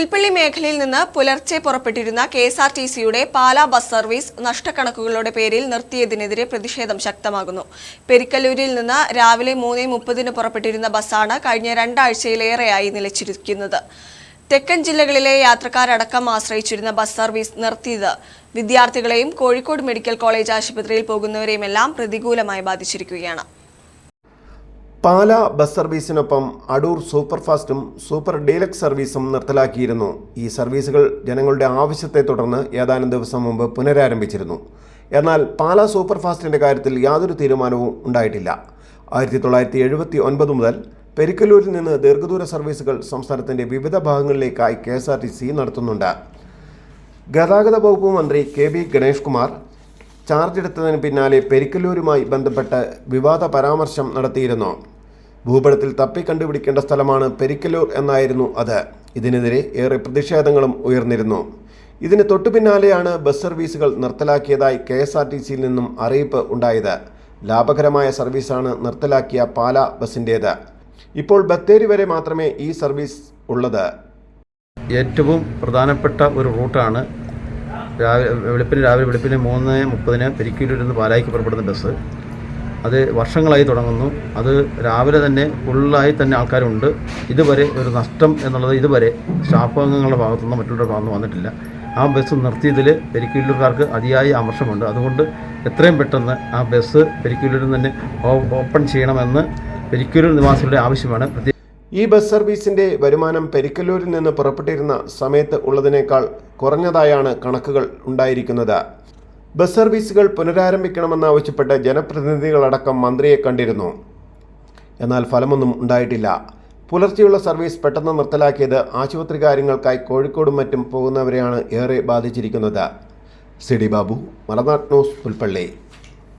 പുൽപ്പള്ളി മേഖലയിൽ നിന്ന് പുലർച്ചെ പുറപ്പെട്ടിരുന്ന കെ എസ് ആർ ടി സിയുടെ പാലാ ബസ് സർവീസ് നഷ്ടക്കണക്കുകളുടെ പേരിൽ നിർത്തിയതിനെതിരെ പ്രതിഷേധം ശക്തമാകുന്നു. പെരിക്കല്ലൂരിൽ നിന്ന് രാവിലെ മൂന്ന് മുപ്പതിന് പുറപ്പെട്ടിരുന്ന ബസ്സാണ് കഴിഞ്ഞ രണ്ടാഴ്ചയിലേറെയായി നിലച്ചിരിക്കുന്നത്. തെക്കൻ ജില്ലകളിലെ യാത്രക്കാരടക്കം ആശ്രയിച്ചിരുന്ന ബസ് സർവീസ് നിർത്തിയത് വിദ്യാർത്ഥികളെയും കോഴിക്കോട് മെഡിക്കൽ കോളേജ് ആശുപത്രിയിൽ പോകുന്നവരെയുമെല്ലാം പ്രതികൂലമായി ബാധിച്ചിരിക്കുകയാണ്. പാല ബസ് സർവീസിനൊപ്പം അടൂർ സൂപ്പർഫാസ്റ്റും സൂപ്പർ ഡീലക്സ് സർവീസും നിർത്തലാക്കിയിരുന്നു. ഈ സർവീസുകൾ ജനങ്ങളുടെ ആവശ്യത്തെ തുടർന്ന് ഏതാനും ദിവസം മുമ്പ് പുനരാരംഭിച്ചിരുന്നു. എന്നാൽ പാല സൂപ്പർഫാസ്റ്റിന്റെ കാര്യത്തിൽ യാതൊരു തീരുമാനവും ഉണ്ടായിട്ടില്ല. ആയിരത്തി തൊള്ളായിരത്തി എഴുപത്തി ഒൻപത് മുതൽ പെരിക്കലൂരിൽ നിന്ന് ദീർഘദൂര സർവീസുകൾ സംസ്ഥാനത്തിന്റെ വിവിധ ഭാഗങ്ങളിലേക്കായി K S R T C നടത്തുന്നുണ്ട്. ഗതാഗത വകുപ്പ് മന്ത്രി K B Ganesh Kumar charge എടുത്തതിന് പിന്നാലെ പെരിക്കല്ലൂരുമായി ബന്ധപ്പെട്ട് വിവാദ പരാമർശം നടത്തിയിരുന്നു. ഭൂപടത്തിൽ തപ്പിക്കണ്ടുപിടിക്കേണ്ട സ്ഥലമാണ് പെരിക്കല്ലൂർ എന്നായിരുന്നു അത്. ഇതിനെതിരെ ഏറെ പ്രതിഷേധങ്ങളും ഉയർന്നിരുന്നു. ഇതിന് തൊട്ടുപിന്നാലെയാണ് ബസ് സർവീസുകൾ നിർത്തലാക്കിയതായി കെ എസ് ആർ ടി സിയിൽ നിന്നും അറിയിപ്പ് ഉണ്ടായത്. ലാഭകരമായ സർവീസാണ് നിർത്തലാക്കിയ പാല ബസിന്റേത് ഇപ്പോൾ ബത്തേരി വരെ മാത്രമേ ഈ സർവീസ് ഉള്ളത്. ഏറ്റവും പ്രധാനപ്പെട്ട ഒരു റൂട്ടാണ് രാവിലെ വെളുപ്പിന് രാവിലെ വെളുപ്പിന് മൂന്ന് മുപ്പതിന് പെരിക്കലൂരിൽ നിന്ന് പാലായിക്ക് പുറപ്പെടുന്ന ബസ്. അത് വർഷങ്ങളായി തുടങ്ങുന്നു. അത് രാവിലെ തന്നെ ഫുള്ളായി തന്നെ ആൾക്കാരുണ്ട്. ഇതുവരെ ഒരു നഷ്ടം എന്നുള്ളത് ഇതുവരെ സ്റ്റാഫ് അംഗങ്ങളുടെ ഭാഗത്തുനിന്ന് മറ്റുള്ളവരുടെ ഭാഗത്തുനിന്ന് വന്നിട്ടില്ല. ആ ബസ് നിർത്തിയതിൽ പെരിക്കൂലൂർക്കാർക്ക് അതിയായ അമർഷമുണ്ട് അതുകൊണ്ട് എത്രയും പെട്ടെന്ന് ആ ബസ് പെരിക്കല്ലൂരിൽ തന്നെ ഓപ്പൺ ചെയ്യണമെന്ന് പെരിക്കല്ലൂർ നിവാസികളുടെ ആവശ്യമാണ്. ഈ ബസ് സർവീസിന്റെ വരുമാനം പെരിക്കല്ലൂരിൽ നിന്ന് പുറപ്പെട്ടിരുന്ന സമയത്ത് ഉള്ളതിനേക്കാൾ കുറഞ്ഞതായാണ് കണക്കുകൾ ഉണ്ടായിരിക്കുന്നത്. ബസ് സർവീസുകൾ പുനരാരംഭിക്കണമെന്നാവശ്യപ്പെട്ട് ജനപ്രതിനിധികളടക്കം മന്ത്രിയെ കണ്ടിരുന്നു. എന്നാൽ ഫലമൊന്നും ഉണ്ടായിട്ടില്ല. പുലർച്ചെയുള്ള സർവീസ് പെട്ടെന്ന് നിർത്തലാക്കിയത് ആശുപത്രി കാര്യങ്ങൾക്കായി കോഴിക്കോടും മറ്റും പോകുന്നവരെയാണ് ഏറെ ബാധിച്ചിരിക്കുന്നത്. C D Babu Malanad news Pulpally.